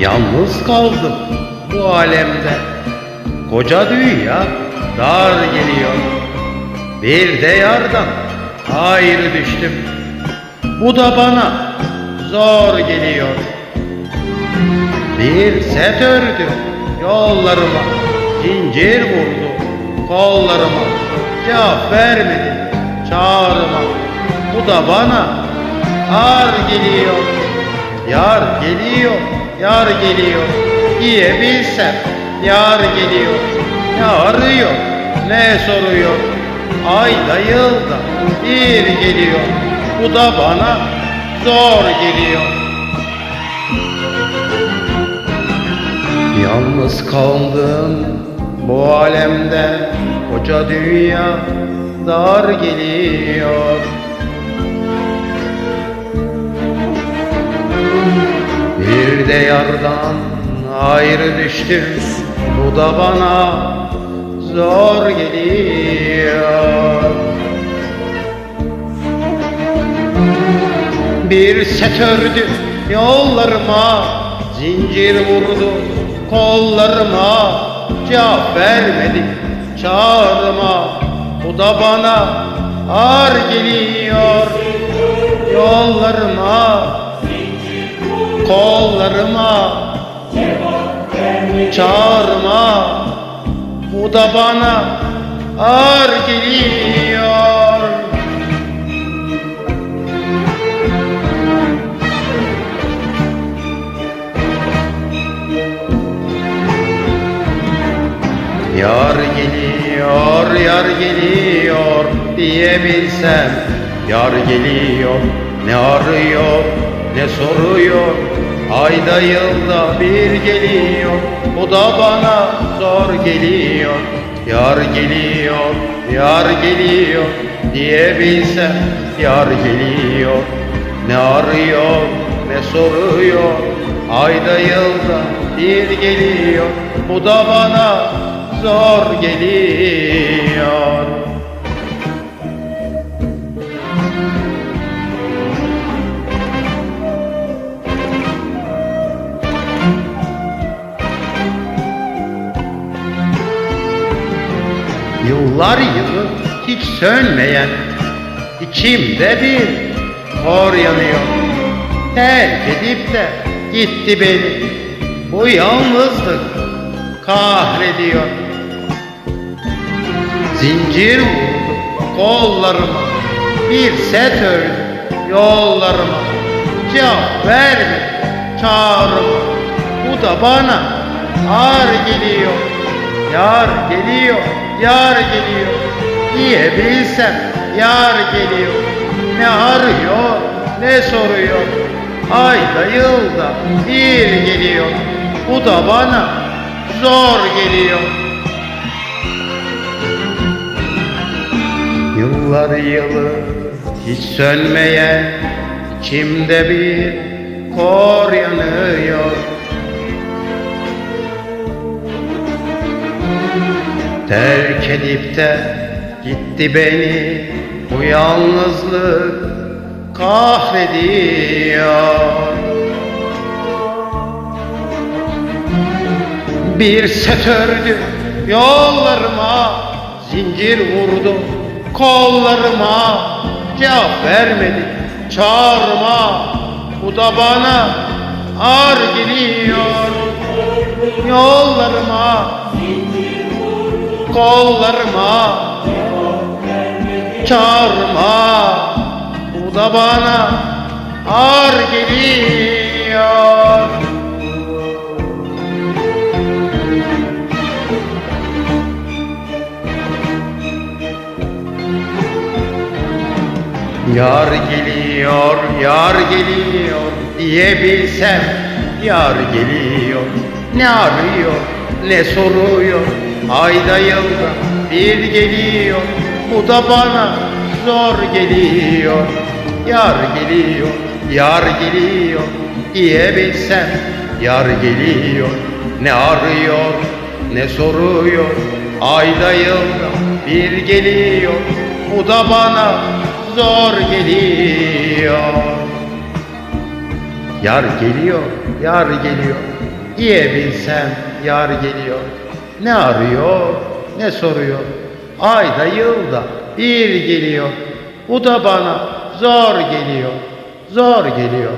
Yalnız kaldım bu alemde. Koca dünya dar geliyor. Bir de yardan ayrı düştüm Bu da bana zor geliyor. Bir set ördü yollarıma Zincir vurdu kollarıma. Cevap vermedi çağrıma. Bu da bana ağır geliyor Yar geliyor, yar geliyor Diyebilsem yar geliyor. Ne arıyor, ne soruyor Ayda yılda bir geliyor. Bu da bana zor geliyor. Yalnız kaldım bu alemde Koca dünya dar geliyor de yardan ayrı düştüm Bu da bana zor geliyor. Bir set ördü yollarıma Zincir vurdu kollarıma. Cevap vermedi çağrıma. Bu da bana ağır geliyor Yollarıma kollarıma Çağırma. Bu da bana ağır geliyor. Yar geliyor, yar geliyor diyebilsem Yar geliyor, ne arıyor, ne soruyor Ayda yılda bir geliyor, bu da bana zor geliyor. Yar geliyor, yar geliyor diyebilsem Yar geliyor, ne arıyor, ne soruyor Ayda yılda bir geliyor, bu da bana zor geliyor Yıllar yılı hiç sönmeyen içimde bir kor yanıyor. Terk edip de gitti beni bu yalnızlık kahrediyor. Zincir vurdu kollarıma Bir set ördü yollarıma. Cevap vermedi çağrıma Bu da bana ağır geliyor Yar geliyor, yar geliyor. Diyebilsem yar geliyor. Ne arıyor, ne soruyor Ayda yılda bir geliyor. Bu da bana zor geliyor. Yıllar yılı hiç sönmeyen içimde bir kor yanıyor Terk edip de gitti beni bu yalnızlık kahrediyor. Bir set ördü yollarıma Zincir vurdu kollarıma. Cevap vermedi çağrıma Bu da bana ağır geliyor. Yollarıma Kollarıma Çağrıma Bu da bana ağır geliyor. Yar geliyor, yar geliyor diyebilsem Yar geliyor, ne arıyor, ne soruyor? Ayda yılda bir geliyor, bu da bana zor geliyor. Yar geliyor, yar geliyor. Diyebilsem Yar geliyor, ne arıyor, ne soruyor? Ayda yılda bir geliyor, bu da bana zor geliyor. Yar geliyor, yar geliyor. Diyebilsem yar geliyor. Ne arıyor, ne soruyor. Ayda yılda bir geliyor. Bu da bana zor geliyor, zor geliyor.